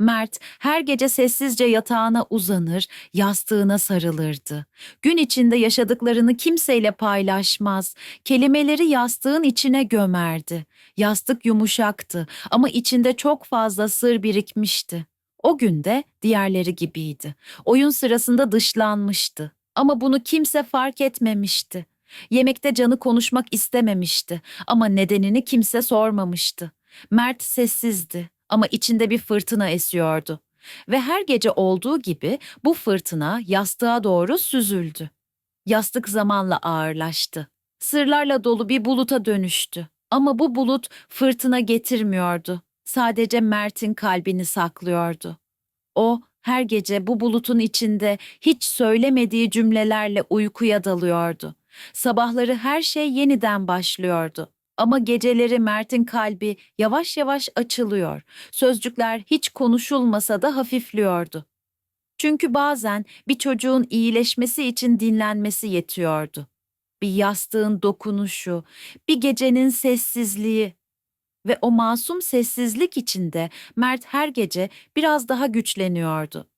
Mert her gece sessizce yatağına uzanır, yastığına sarılırdı. Gün içinde yaşadıklarını kimseyle paylaşmaz, kelimeleri yastığın içine gömerdi. Yastık yumuşaktı ama içinde çok fazla sır birikmişti. O gün de diğerleri gibiydi. Oyun sırasında dışlanmıştı ama bunu kimse fark etmemişti. Yemekte canı konuşmak istememişti ama nedenini kimse sormamıştı. Mert sessizdi ama içinde bir fırtına esiyordu. Ve her gece olduğu gibi bu fırtına yastığa doğru süzüldü. Yastık zamanla ağırlaştı. Sırlarla dolu bir buluta dönüştü. Ama bu bulut fırtına getirmiyordu. Sadece Mert'in kalbini saklıyordu. O her gece bu bulutun içinde hiç söylemediği cümlelerle uykuya dalıyordu. Sabahları her şey yeniden başlıyordu. Ama geceleri Mert'in kalbi yavaş yavaş açılıyor. Sözcükler hiç konuşulmasa da hafifliyordu. Çünkü bazen bir çocuğun iyileşmesi için dinlenmesi yetiyordu. Bir yastığın dokunuşu, bir gecenin sessizliği ve o masum sessizlik içinde Mert her gece biraz daha güçleniyordu.